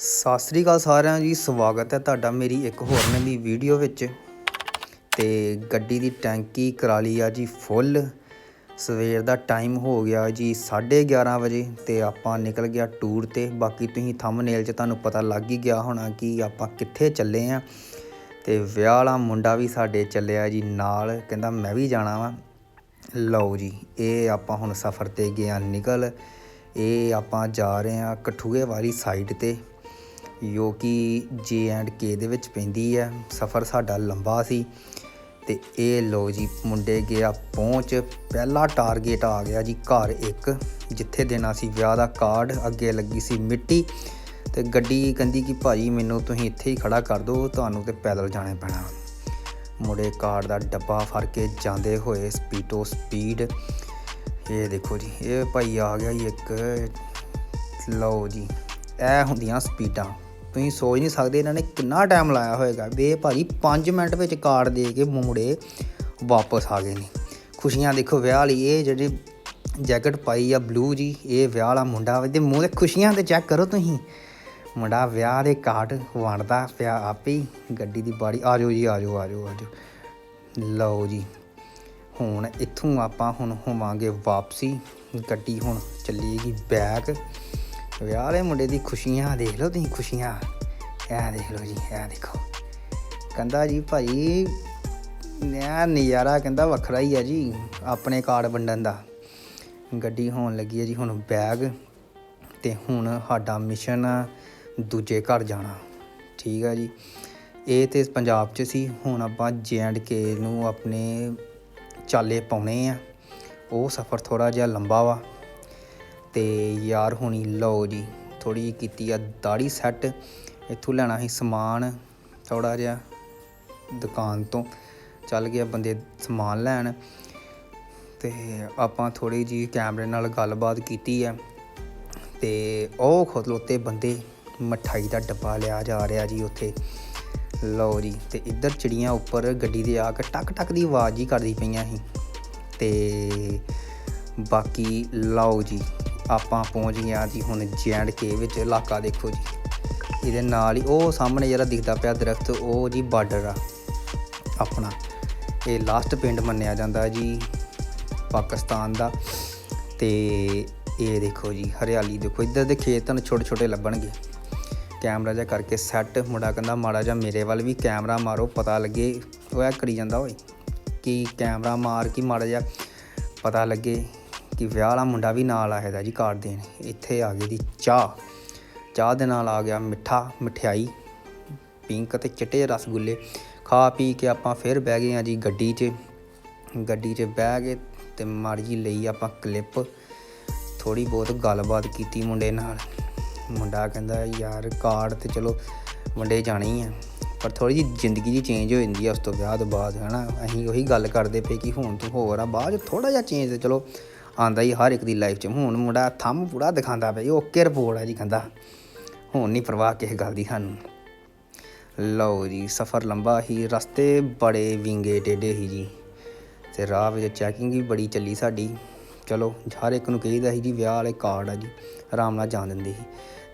ਸਤਿ ਸ੍ਰੀ ਅਕਾਲ ਸਾਰਿਆਂ ਜੀ, ਸਵਾਗਤ ਹੈ ਤੁਹਾਡਾ ਮੇਰੀ ਇੱਕ ਹੋਰ ਨਵੀਂ ਵੀਡੀਓ ਵਿੱਚ। ਤੇ ਗੱਡੀ ਦੀ ਟੈਂਕੀ ਕਰਾ ਲਈ ਆ ਜੀ ਫੁੱਲ। ਸਵੇਰ ਦਾ ਟਾਈਮ ਹੋ ਗਿਆ ਜੀ 11:30 ਵਜੇ ਤੇ ਆਪਾਂ ਨਿਕਲ ਗਿਆ ਟੂਰ ਤੇ। ਬਾਕੀ ਤੁਸੀਂ ਥੰਬਨੇਲ 'ਚ ਤੁਹਾਨੂੰ ਪਤਾ ਲੱਗ ਹੀ ਗਿਆ ਹੋਣਾ ਕਿ ਆਪਾਂ ਕਿੱਥੇ ਚੱਲੇ ਆ। ਤੇ ਵਿਆਹ ਵਾਲਾ ਮੁੰਡਾ ਵੀ ਸਾਡੇ ਚੱਲਿਆ ਜੀ ਨਾਲ, ਕਹਿੰਦਾ ਮੈਂ ਵੀ ਜਾਣਾ ਵਾ। ਲਓ ਜੀ, ਇਹ ਆਪਾਂ ਹੁਣ ਸਫ਼ਰ ਤੇ ਗਏ ਆ ਨਿਕਲ। ਇਹ ਆਪਾਂ ਜਾ ਰਹੇ ਆ ਕਠੂਏ ਵਾਲੀ ਸਾਈਡ ਤੇ। ਜੋ ਕਿ ਜੇ ਐਂਡ ਕੇ ਦੇ ਵਿੱਚ ਪੈਂਦੀ ਹੈ ਸਫ਼ਰ ਸਾਡਾ ਲੰਬਾ ਸੀ ਤੇ ਇਹ ਲੋ ਜੀ ਮੁੰਡੇ ਗਿਆ ਪਹੁੰਚ। ਪਹਿਲਾ ਟਾਰਗੇਟ ਆ ਗਿਆ ਜੀ ਘਰ ਇੱਕ, ਜਿੱਥੇ ਦੇਣਾ ਸੀ ਵਿਆਹ ਦਾ ਕਾਰਡ ਅੱਗੇ ਲੱਗੀ ਸੀ ਮਿੱਟੀ ਤੇ ਗੱਡੀ ਕਹਿੰਦੀ ਕਿ ਭਾਜੀ ਮੈਨੂੰ ਤੁਸੀਂ ਇੱਥੇ ਹੀ ਖੜਾ ਕਰ ਦਿਓ, ਤੁਹਾਨੂੰ ਤੇ ਪੈਦਲ ਜਾਣਾ ਪੈਣਾ। ਮੁੰਡੇ ਕਾਰਡ ਦਾ ਡੱਬਾ ਫੜ ਕੇ ਜਾਂਦੇ ਹੋਏ ਸਪੀਡੋ ਸਪੀਡ ਇਹ ਦੇਖੋ ਜੀ, ਇਹ ਭਾਈ ਆ ਗਿਆ ਜੀ ਇੱਕ। ਲਓ ਜੀ, ਇਹ ਹੁੰਦੀਆਂ ਸਪੀਡਾਂ ਤੁਸੀਂ ਸੋਚ ਨਹੀਂ ਸਕਦੇ ਇਹਨਾਂ ਨੇ ਕਿੰਨਾ ਟਾਈਮ ਲਾਇਆ ਹੋਏਗਾ। ਵੇ ਭਾਜੀ 5 ਮਿੰਟ ਵਿੱਚ ਕਾਰਡ ਦੇ ਕੇ ਮੁੰਡੇ ਵਾਪਸ ਆ ਗਏ ਨੇ। ਖੁਸ਼ੀਆਂ ਦੇਖੋ, ਵਿਆਹ ਵਾਲੀ ਇਹ ਜਿਹੜੀ ਜੈਕਟ ਪਾਈ ਆ ਬਲੂ ਜੀ, ਇਹ ਵਿਆਹ ਵਾਲਾ ਮੁੰਡਾ ਵਾ ਤੇ ਮੂੰਹ ਤੇ ਖੁਸ਼ੀਆਂ ਤੇ ਚੈੱਕ ਕਰੋ ਤੁਸੀਂ। ਮੁੰਡਾ ਵਿਆਹ ਦੇ ਕਾਰਡ ਵੰਡਦਾ ਪਿਆ ਆਪੇ ਹੀ, ਗੱਡੀ ਦੀ ਬਾਰੀ ਆ ਜਾਓ ਜੀ ਆ ਜਾਓ ਆ ਜਾਓ ਆ ਜਾਓ ਲਓ ਜੀ, ਹੁਣ ਇੱਥੋਂ ਆਪਾਂ ਹੁਣ ਹੋਵਾਂਗੇ ਵਾਪਸੀ। ਗੱਡੀ ਹੁਣ ਚੱਲੇਗੀ ਬੈਕ ਵਿਆਹ ਵਾਲੇ ਮੁੰਡੇ ਦੀ ਖੁਸ਼ੀਆਂ ਦੇਖ ਲਓ ਤੁਸੀਂ, ਖੁਸ਼ੀਆਂ। ਇਹ ਦੇਖ ਲਓ ਜੀ ਇਹ ਦੇਖੋ। ਕਹਿੰਦਾ ਜੀ ਭਾਈ ਨਿਆ ਨਜ਼ਾਰਾ ਕਹਿੰਦਾ ਵੱਖਰਾ ਹੀ ਆ ਜੀ, ਆਪਣੇ ਕਾਰਡ ਵੰਡਣ ਦਾ। ਗੱਡੀ ਹੋਣ ਲੱਗੀ ਹੈ ਜੀ, ਹੁਣ ਬੈਗ ਤੇ ਹੁਣ ਸਾਡਾ ਮਿਸ਼ਨ ਆ ਦੂਜੇ ਘਰ ਜਾਣਾ। ਠੀਕ ਆ ਜੀ। ਇਹ ਤੇ ਪੰਜਾਬ 'ਚ ਸੀ, ਹੁਣ ਆਪਾਂ ਕੇ ਨੂੰ ਆਪਣੇ ਚਾਲੇ ਪਾਉਣੇ ਆ। ਉਹ ਸਫ਼ਰ ਥੋੜਾ ਜਿਹਾ ਲੰਬਾ ਵਾ। ਤੇ ਯਾਰ ਹੁਣੀ ਲਓ ਜੀ ਥੋੜੀ ਜਿਹੀ ਕੀਤੀ ਆ ਦਾੜੀ ਸੈੱਟ ਇੱਥੋਂ ਲੈਣਾ ਸੀ ਸਮਾਨ ਥੋੜਾ ਜਿਹਾ ਦੁਕਾਨ ਤੋਂ। ਚੱਲ ਗਿਆ ਬੰਦੇ ਸਮਾਨ ਲੈਣ ਤੇ ਆਪਾਂ ਥੋੜੀ ਜੀ ਕੈਮਰੇ ਨਾਲ ਗੱਲਬਾਤ ਕੀਤੀ ਹੈ ਤੇ ਉਹ ਖਲੋਤੇ ਬੰਦੇ ਮਠਾਈ ਦਾ ਡੱਬਾ ਲਿਆ ਜਾ ਰਿਹਾ ਜੀ ਉੱਥੇ। ਲਓ ਜੀ, ਤੇ ਇੱਧਰ ਚਿੜੀਆਂ ਉੱਪਰ ਗੱਡੀ ਦੇ ਆ ਕੇ ਟਕ ਟਕ ਦੀ ਆਵਾਜ਼ ਹੀ ਕਰਦੀ ਪਈਆਂ ਸੀ। ਤੇ ਬਾਕੀ ਲਓ ਜੀ, ਆਪਾਂ ਪਹੁੰਚ ਗਏ ਆ ਜੀ ਹੁਣ ਜੈਂਡ ਕੇ ਵਿੱਚ ਇਲਾਕਾ ਦੇਖੋ ਜੀ। ਇਹਦੇ ਨਾਲ ਹੀ ਉਹ ਸਾਹਮਣੇ ਜਿਹੜਾ ਦਿਖਦਾ ਪਿਆ ਦਰਖਤ, ਉਹ ਜੀ ਬਾਰਡਰ ਆ, ਆਪਣਾ। ਇਹ ਲਾਸਟ ਪਿੰਡ ਮੰਨਿਆ ਜਾਂਦਾ ਜੀ ਪਾਕਿਸਤਾਨ ਦਾ। ਤੇ ਇਹ ਦੇਖੋ ਜੀ, ਹਰਿਆਲੀ ਦੇਖੋ, ਇੱਧਰ ਦੇ ਖੇਤ ਤੁਹਾਨੂੰ ਛੋਟੇ ਛੋਟੇ ਲੱਭਣਗੇ। ਕੈਮਰਾ ਜਿਹਾ ਕਰਕੇ ਸੈੱਟ ਮੁੰਡਾ ਕਹਿੰਦਾ ਮਾੜਾ ਜਿਹਾ ਮੇਰੇ ਵੱਲ ਵੀ ਕੈਮਰਾ ਮਾਰੋ, ਪਤਾ ਲੱਗੇ, ਉਹ ਐ ਕਰੀ ਜਾਂਦਾ ਓਏ, ਕਿ ਕੈਮਰਾ ਮਾਰ ਕੇ ਮਾੜਾ ਜਿਹਾ ਪਤਾ ਲੱਗੇ ਕਿ ਵਿਆਹ ਵਾਲਾ ਮੁੰਡਾ ਵੀ ਨਾਲ ਆਇਆ ਦਾ ਜੀ ਕਾਰਡ ਦੇਣ, ਇੱਥੇ ਆ ਗਈ ਦੀ ਚਾਹ। ਚਾਹ ਦੇ ਨਾਲ ਆ ਗਿਆ ਮਿੱਠਾ, ਮਠਿਆਈ, ਪਿੰਕ ਅਤੇ ਚਿੱਟੇ ਰਸਗੁੱਲੇ। ਖਾ ਪੀ ਕੇ ਆਪਾਂ ਫਿਰ ਬਹਿ ਗਏ ਆ ਜੀ ਗੱਡੀ 'ਚ। ਗੱਡੀ 'ਚ ਬਹਿ ਗਏ ਤੇ ਮਾੜੀ ਜੀ ਲਈ ਆਪਾਂ ਕਲਿੱਪ। ਥੋੜੀ ਬਹੁਤ ਗੱਲਬਾਤ ਕੀਤੀ ਮੁੰਡੇ ਨਾਲ। ਮੁੰਡਾ ਕਹਿੰਦਾ, ਯਾਰ ਕਾਰਡ ਤੇ ਚਲੋ ਮੁੰਡੇ ਜਾਣੀ ਆ। ਪਰ ਥੋੜੀ ਜੀ ਜ਼ਿੰਦਗੀ ਜੀ ਚੇਂਜ ਹੋ ਜਾਂਦੀ ਆ ਉਸ ਤੋਂ ਵਿਆਹ ਤੋਂ ਬਾਅਦ, ਹਨਾ? ਅਸੀਂ ਉਹੀ ਗੱਲ ਕਰਦੇ ਪਏ ਕਿ ਹੁਣ ਤੂੰ ਹੋਰ ਆ, ਬਾਅਦ ਥੋੜਾ ਜਿਹਾ ਚੇਂਜ ਤੇ ਚਲੋ ਆਂਦਾ ਹੀ ਹਰ ਇੱਕ ਦੀ ਲਾਈਫ 'ਚ। ਹੁਣ ਮੁੰਡਾ ਥੰਮ ਪੂਰਾ ਦਿਖਾਉਂਦਾ ਪਿਆ ਓਕੇ ਰਿਪੋਰਟ ਆ ਜੀ ਕਹਿੰਦਾ। ਹੁਣ ਨਹੀਂ ਪਰਵਾਹ ਕਿਸੇ ਗੱਲ ਦੀ ਸਾਨੂੰ। ਲਓ ਜੀ ਸਫ਼ਰ ਲੰਬਾ ਹੀ ਰਸਤੇ ਬੜੇ ਵਿੰਗੇ ਟੇਡੇ ਹੀ ਜੀ। ਤੇ ਰਾਹ ਵਿੱਚ ਚੈਕਿੰਗ ਵੀ ਬੜੀ ਚੱਲੀ ਸਾਡੀ। ਚਲੋ ਹਰ ਇੱਕ ਨੂੰ ਕਹੀਦਾ ਸੀ ਜੀ ਵਿਆਹ ਵਾਲੇ ਕਾਰਡ ਆ ਜੀ ਆਰਾਮ ਨਾਲ ਜਾਣ ਦਿੰਦੇ ਸੀ।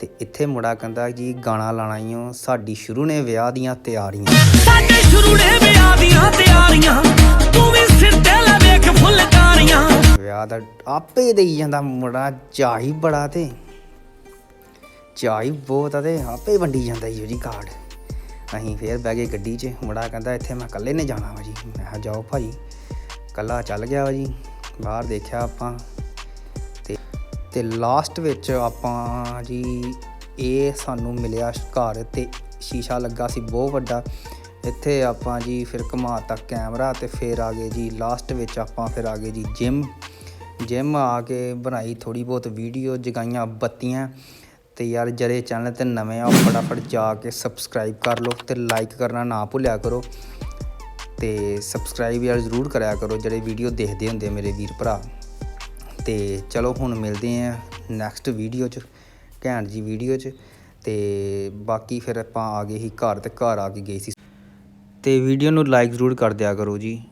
ਤੇ ਇੱਥੇ ਮੁੰਡਾ ਕਹਿੰਦਾ ਜੀ ਗਾਣਾ ਲਾਣਾ ਈਓ ਸਾਡੀ ਸ਼ੁਰੂ ਨੇ ਵਿਆਹ ਦੀਆਂ ਤਿਆਰੀਆਂ। ਸਾਡੇ ਸ਼ੁਰੂ ਨੇ ਵਿਆਹ ਦੀਆਂ ਤਿਆਰੀਆਂ ਤੂੰ ਵੀ ਸਿਰ ਤੇ ਲੈ ਵੇਖ ਫੁਲਕਾਰੀਆਂ। ਵਿਆਹ ਦਾ ਆਪੇ ਦੇਈ ਜਾਂਦਾ ਮੁੰਡਾ ਚਾਹੀ ਬੜਾ ਤੇ। ਚਾਹੀ ਬਹੁਤ ਆ ਤੇ ਆਪੇ ਵੰਡੀ ਜਾਂਦਾ ਈ ਜੀ ਕਾਰਡ। ਅਸੀਂ ਫੇਰ ਬਹਿ ਗਏ ਗੱਡੀ 'ਚ, ਮੁੰਡਾ ਕਹਿੰਦਾ ਇੱਥੇ ਮੈਂ ਇਕੱਲੇ ਨੇ ਜਾਣਾ ਵਾ ਜੀ। ਮੈਂ ਕਿਹਾ ਜਾਓ ਭਾਈ, ਇਕੱਲਾ ਚੱਲ ਗਿਆ ਵਾ ਜੀ, ਬਾਹਰ ਦੇਖਿਆ ਆਪਾਂ। ਤੇ ਤੇ ਲਾਸਟ ਵਿੱਚ ਆਪਾਂ ਜੀ ਇਹ ਸਾਨੂੰ ਮਿਲਿਆ ਘਰ ਤੇ ਸ਼ੀਸ਼ਾ ਲੱਗਾ ਸੀ ਬਹੁਤ ਵੱਡਾ। ਇੱਥੇ ਆਪਾਂ ਜੀ ਫਿਰ ਘੁਮਾਤਾ ਕੈਮਰਾ ਤੇ ਫਿਰ ਆ ਗਏ ਜੀ ਲਾਸਟ ਵਿੱਚ ਆਪਾਂ ਫਿਰ ਆ ਗਏ ਜੀ ਜਿਮ ਜਿਮ ਆ ਕੇ ਬਣਾਈ ਥੋੜੀ ਬਹੁਤ ਵੀਡੀਓ ਜਗਾਈਆਂ ਬੱਤੀਆਂ। ਤੇ ਯਾਰ ਜਿਹੜੇ ਚੈਨਲ ਤੇ ਨਵੇਂ ਆ, ਉਹ ਫਟਾਫਟ ਜਾ ਕੇ ਸਬਸਕ੍ਰਾਈਬ ਕਰ ਲਓ ਤੇ ਲਾਈਕ ਕਰਨਾ ਨਾ ਭੁੱਲਿਆ ਕਰੋ। ਤੇ ਸਬਸਕ੍ਰਾਈਬ ਯਾਰ ਜ਼ਰੂਰ ਕਰਿਆ ਕਰੋ, ਜਿਹੜੇ ਵੀਡੀਓ ਦੇਖਦੇ ਹੁੰਦੇ ਆ ਮੇਰੇ ਵੀਰ ਭਰਾ। ਤੇ ਚਲੋ ਹੁਣ ਮਿਲਦੇ ਆ ਨੈਕਸਟ ਵੀਡੀਓ 'ਚ, ਘੈਂਟ ਜੀ ਵੀਡੀਓ 'ਚ। ਤੇ ਬਾਕੀ ਫਿਰ ਆਪਾਂ ਆ ਗਏ ਸੀ ਘਰ ਤੇ ਘਰ ਆ ਕੇ ਗਏ ਸੀ। ਤੇ ਵੀਡੀਓ ਨੂੰ ਲਾਈਕ ਜ਼ਰੂਰ ਕਰ ਦਿਆ ਕਰੋ ਜੀ।